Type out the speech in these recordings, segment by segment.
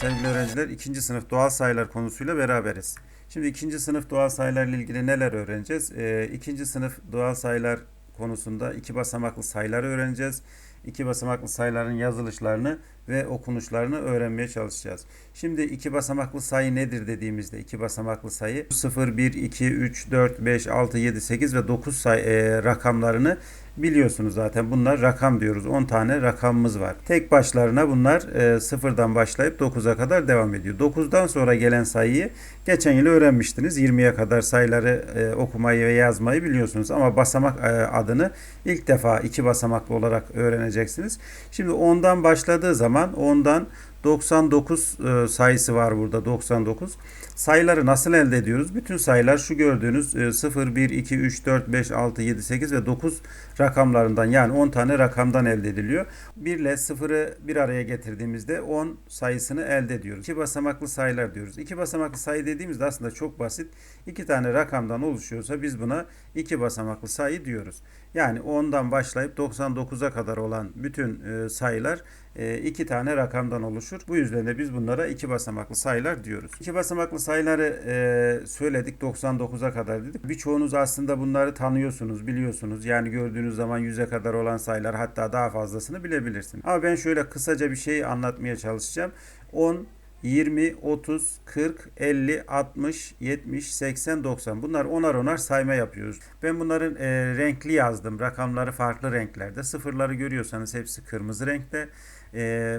sevgili öğrenciler. ikinci sınıf doğal sayılar konusuyla beraberiz. Şimdi ikinci sınıf doğal sayılarla ilgili neler öğreneceğiz? Ee, ikinci sınıf doğal sayılar konusunda iki basamaklı sayıları öğreneceğiz. İki basamaklı sayıların yazılışlarını ve okunuşlarını öğrenmeye çalışacağız. Şimdi iki basamaklı sayı nedir dediğimizde iki basamaklı sayı 0, 1, 2, 3, 4, 5, 6, 7, 8 ve 9 say e, rakamlarını biliyorsunuz zaten. Bunlar rakam diyoruz. 10 tane rakamımız var. Tek başlarına bunlar e, sıfırdan başlayıp 9'a kadar devam ediyor. 9'dan sonra gelen sayıyı geçen yıl öğrenmiştiniz. 20'ye kadar sayıları e, okumayı ve yazmayı biliyorsunuz. Ama basamak e, adını ilk defa iki basamaklı olarak öğreneceksiniz. Şimdi 10'dan başladığı zaman 10'dan 99 e, sayısı var burada 99. Sayıları nasıl elde ediyoruz? Bütün sayılar şu gördüğünüz e, 0, 1, 2, 3, 4, 5, 6, 7, 8 ve 9 rakamlarından yani 10 tane rakamdan elde ediliyor. 1 ile 0'ı bir araya getirdiğimizde 10 sayısını elde ediyoruz. İki basamaklı sayılar diyoruz. İki basamaklı sayı dediğimizde aslında çok basit. İki tane rakamdan oluşuyorsa biz buna iki basamaklı sayı diyoruz. Yani 10'dan başlayıp 99'a kadar olan bütün e, sayılar e, iki tane rakamdan oluşur. Bu yüzden de biz bunlara iki basamaklı sayılar diyoruz. İki basamaklı sayıları e, söyledik 99'a kadar dedik. Birçoğunuz aslında bunları tanıyorsunuz, biliyorsunuz. Yani gördüğünüz zaman 100'e kadar olan sayılar hatta daha fazlasını bilebilirsiniz. Ama ben şöyle kısaca bir şey anlatmaya çalışacağım. 10, 20, 30, 40, 50, 60, 70, 80, 90. Bunlar onar onar sayma yapıyoruz. Ben bunların e, renkli yazdım. Rakamları farklı renklerde. Sıfırları görüyorsanız hepsi kırmızı renkte. E,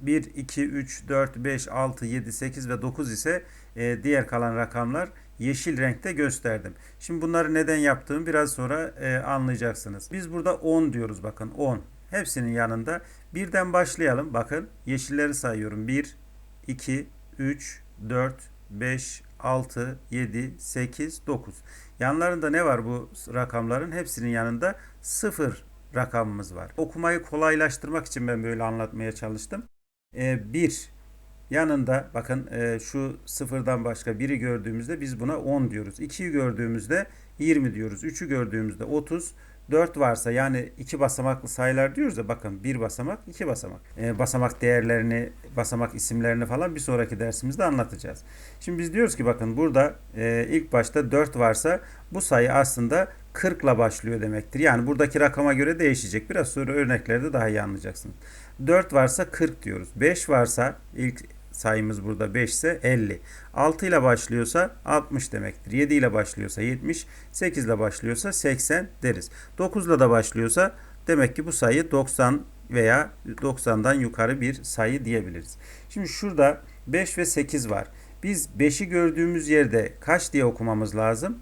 1, 2, 3, 4, 5, 6, 7, 8 ve 9 ise e, diğer kalan rakamlar yeşil renkte gösterdim. Şimdi bunları neden yaptığımı biraz sonra e, anlayacaksınız. Biz burada 10 diyoruz bakın 10. Hepsinin yanında birden başlayalım. Bakın yeşilleri sayıyorum. 1, 2, 3, 4, 5, 6, 7, 8, 9. Yanlarında ne var bu rakamların? Hepsinin yanında 0 rakamımız var. Okumayı kolaylaştırmak için ben böyle anlatmaya çalıştım. 1 yanında bakın e, şu sıfırdan başka biri gördüğümüzde biz buna 10 diyoruz. 2'yi gördüğümüzde 20 diyoruz. 3'ü gördüğümüzde 30. 4 varsa yani iki basamaklı sayılar diyoruz ya bakın bir basamak iki basamak. E, basamak değerlerini basamak isimlerini falan bir sonraki dersimizde anlatacağız. Şimdi biz diyoruz ki bakın burada e, ilk başta 4 varsa bu sayı aslında 40 ile başlıyor demektir. Yani buradaki rakama göre değişecek. Biraz sonra örneklerde daha iyi anlayacaksınız. 4 varsa 40 diyoruz. 5 varsa ilk sayımız burada 5 ise 50. 6 ile başlıyorsa 60 demektir. 7 ile başlıyorsa 70, 8 ile başlıyorsa 80 deriz. 9 ile de başlıyorsa demek ki bu sayı 90 veya 90'dan yukarı bir sayı diyebiliriz. Şimdi şurada 5 ve 8 var. Biz 5'i gördüğümüz yerde kaç diye okumamız lazım?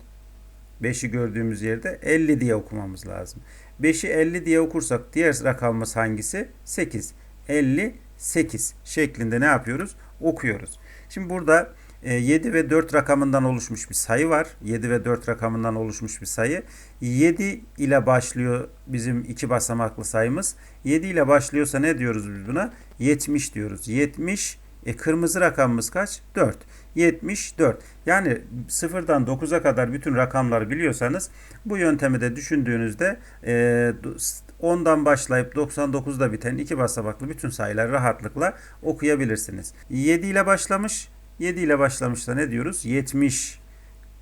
5'i gördüğümüz yerde 50 diye okumamız lazım. 5'i 50 diye okursak diğer rakamımız hangisi? 8. 58 şeklinde ne yapıyoruz? Okuyoruz. Şimdi burada 7 ve 4 rakamından oluşmuş bir sayı var. 7 ve 4 rakamından oluşmuş bir sayı. 7 ile başlıyor bizim iki basamaklı sayımız. 7 ile başlıyorsa ne diyoruz biz buna? 70 diyoruz. 70 e, kırmızı rakamımız kaç? 4. 74. Yani sıfırdan 9'a kadar bütün rakamları biliyorsanız bu yöntemi de düşündüğünüzde e, 10'dan başlayıp 99'da biten iki basamaklı bütün sayıları rahatlıkla okuyabilirsiniz. 7 ile başlamış. 7 ile başlamışta ne diyoruz? 70.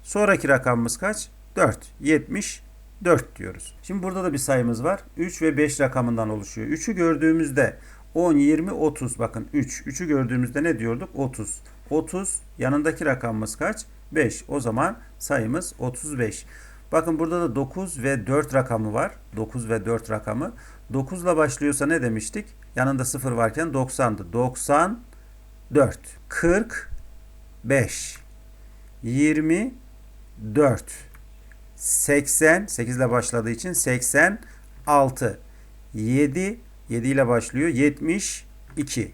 Sonraki rakamımız kaç? 4. 70 4 diyoruz. Şimdi burada da bir sayımız var. 3 ve 5 rakamından oluşuyor. 3'ü gördüğümüzde 10, 20, 30. Bakın 3. 3'ü gördüğümüzde ne diyorduk? 30. 30 yanındaki rakamımız kaç? 5. O zaman sayımız 35. Bakın burada da 9 ve 4 rakamı var. 9 ve 4 rakamı. 9 ile başlıyorsa ne demiştik? Yanında 0 varken 90'dı. 94. 45. 24. 80. 8 ile başladığı için 86. 7. 7 ile başlıyor. 72.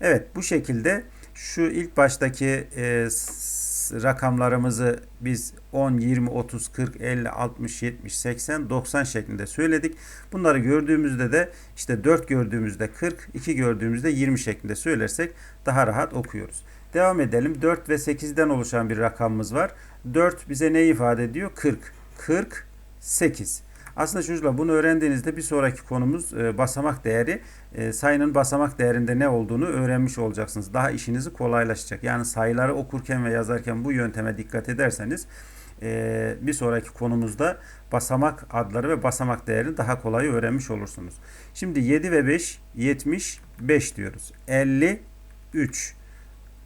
Evet bu şekilde şu ilk baştaki e, rakamlarımızı biz 10, 20, 30, 40, 50, 60, 70, 80, 90 şeklinde söyledik. Bunları gördüğümüzde de işte 4 gördüğümüzde 40, 2 gördüğümüzde 20 şeklinde söylersek daha rahat okuyoruz. Devam edelim. 4 ve 8'den oluşan bir rakamımız var. 4 bize ne ifade ediyor? 40. 48. Aslında çocuklar bunu öğrendiğinizde bir sonraki konumuz e, basamak değeri. E, sayının basamak değerinde ne olduğunu öğrenmiş olacaksınız. Daha işinizi kolaylaşacak. Yani sayıları okurken ve yazarken bu yönteme dikkat ederseniz e, bir sonraki konumuzda basamak adları ve basamak değerini daha kolay öğrenmiş olursunuz. Şimdi 7 ve 5 75 diyoruz. 53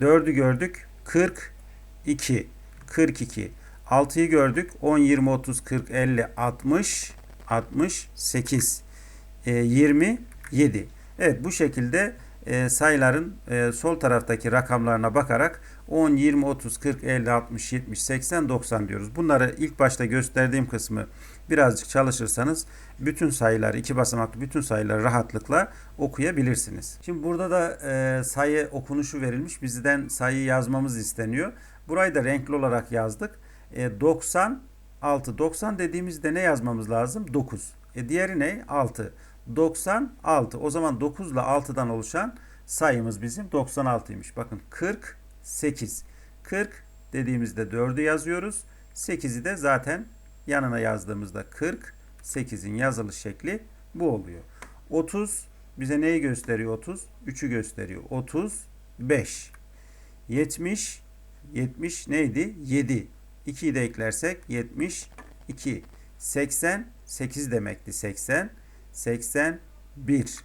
4'ü gördük 42 42 6'yı gördük 10 20 30 40 50 60 68 e, 27 Evet bu şekilde e, sayıların e, sol taraftaki rakamlarına bakarak 10, 20, 30, 40, 50, 60, 70, 80, 90 diyoruz. Bunları ilk başta gösterdiğim kısmı birazcık çalışırsanız bütün sayıları, iki basamaklı bütün sayıları rahatlıkla okuyabilirsiniz. Şimdi burada da e, sayı okunuşu verilmiş. Bizden sayı yazmamız isteniyor. Burayı da renkli olarak yazdık. E, 96. 90 dediğimizde ne yazmamız lazım? 9. E, diğeri ne? 6. 96. O zaman 9 ile 6'dan oluşan sayımız bizim 96'ymış. Bakın 48. 40 dediğimizde 4'ü yazıyoruz. 8'i de zaten yanına yazdığımızda 48'in yazılış şekli bu oluyor. 30 bize neyi gösteriyor 30? 3'ü gösteriyor. 35. 70 70 neydi? 7. 2'yi de eklersek 72. 80 8 demekti 80. 81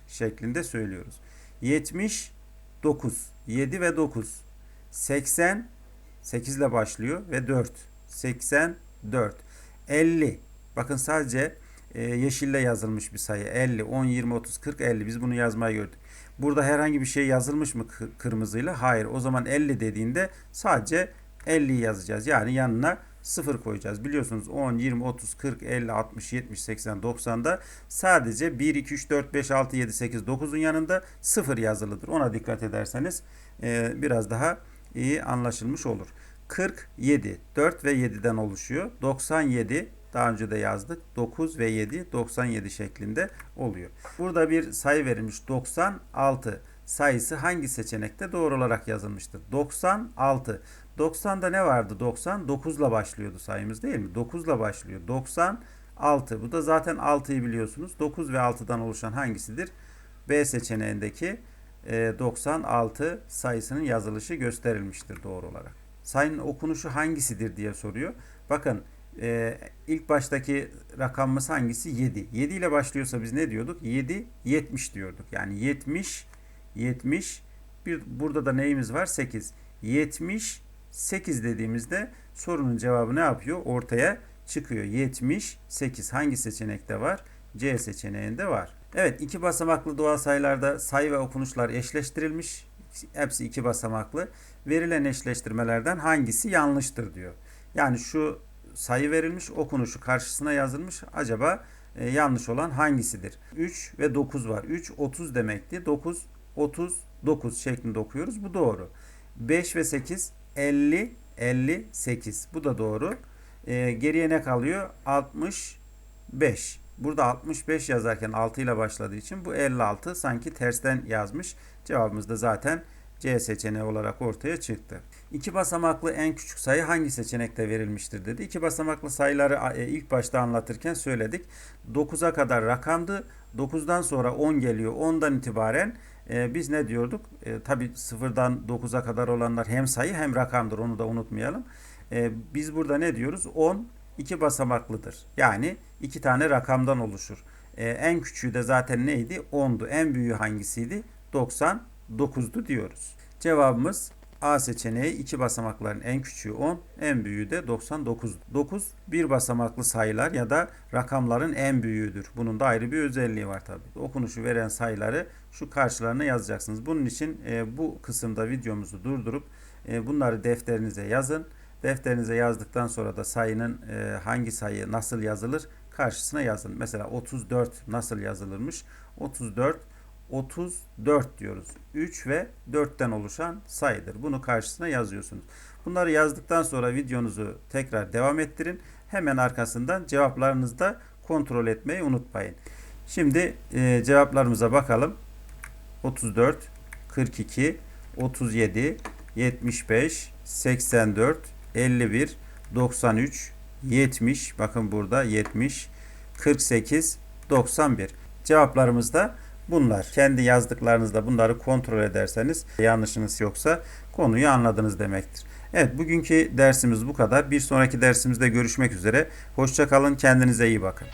şeklinde söylüyoruz. 79 7 ve 9 80 8 ile başlıyor ve 4 84 50 bakın sadece e, yeşille yazılmış bir sayı 50 10 20 30 40 50 biz bunu yazmayı gördük. Burada herhangi bir şey yazılmış mı kırmızıyla? Hayır. O zaman 50 dediğinde sadece 50'yi yazacağız. Yani yanına 0 koyacağız. Biliyorsunuz 10, 20, 30, 40, 50, 60, 70, 80, 90'da sadece 1, 2, 3, 4, 5, 6, 7, 8, 9'un yanında 0 yazılıdır. Ona dikkat ederseniz e, biraz daha iyi anlaşılmış olur. 47, 4 ve 7'den oluşuyor. 97 daha önce de yazdık. 9 ve 7 97 şeklinde oluyor. Burada bir sayı verilmiş. 96 sayısı hangi seçenekte doğru olarak yazılmıştır? 96. 90'da ne vardı 90? 9 ile başlıyordu sayımız değil mi? 9 ile başlıyor. 96. Bu da zaten 6'yı biliyorsunuz. 9 ve 6'dan oluşan hangisidir? B seçeneğindeki 96 e, sayısının yazılışı gösterilmiştir doğru olarak. Sayının okunuşu hangisidir diye soruyor. Bakın e, ilk baştaki rakamımız hangisi? 7. 7 ile başlıyorsa biz ne diyorduk? 7, 70 diyorduk. Yani 70, 70. Bir, burada da neyimiz var? 8. 70, 8 dediğimizde sorunun cevabı ne yapıyor? Ortaya çıkıyor. 78 hangi seçenekte var? C seçeneğinde var. Evet iki basamaklı doğal sayılarda sayı ve okunuşlar eşleştirilmiş. Hepsi iki basamaklı. Verilen eşleştirmelerden hangisi yanlıştır diyor. Yani şu sayı verilmiş okunuşu karşısına yazılmış. Acaba e, yanlış olan hangisidir? 3 ve 9 var. 3 30 demekti. 9 39 şeklinde okuyoruz. Bu doğru. 5 ve 8 50 58. Bu da doğru. E, geriye ne kalıyor? 65. Burada 65 yazarken 6 ile başladığı için bu 56 sanki tersten yazmış. Cevabımız da zaten C seçeneği olarak ortaya çıktı. İki basamaklı en küçük sayı hangi seçenekte verilmiştir dedi. İki basamaklı sayıları e, ilk başta anlatırken söyledik. 9'a kadar rakamdı. 9'dan sonra 10 geliyor. 10'dan itibaren e, biz ne diyorduk? E, Tabi sıfırdan 9'a kadar olanlar hem sayı hem rakamdır. Onu da unutmayalım. E, biz burada ne diyoruz? 10 iki basamaklıdır. Yani iki tane rakamdan oluşur. E, en küçüğü de zaten neydi? 10'du. En büyüğü hangisiydi? 99'du diyoruz. Cevabımız A seçeneği iki basamakların en küçüğü 10, en büyüğü de 99. 9 bir basamaklı sayılar ya da rakamların en büyüğüdür. Bunun da ayrı bir özelliği var tabi. Okunuşu veren sayıları şu karşılarına yazacaksınız. Bunun için e, bu kısımda videomuzu durdurup e, bunları defterinize yazın. Defterinize yazdıktan sonra da sayının e, hangi sayı nasıl yazılır karşısına yazın. Mesela 34 nasıl yazılırmış? 34 34 diyoruz. 3 ve 4'ten oluşan sayıdır. Bunu karşısına yazıyorsunuz. Bunları yazdıktan sonra videonuzu tekrar devam ettirin. Hemen arkasından cevaplarınızı da kontrol etmeyi unutmayın. Şimdi e, cevaplarımıza bakalım. 34, 42, 37, 75, 84, 51, 93, 70. Bakın burada 70, 48, 91. Cevaplarımız da bunlar. Kendi yazdıklarınızda bunları kontrol ederseniz yanlışınız yoksa konuyu anladınız demektir. Evet bugünkü dersimiz bu kadar. Bir sonraki dersimizde görüşmek üzere. Hoşça kalın. Kendinize iyi bakın.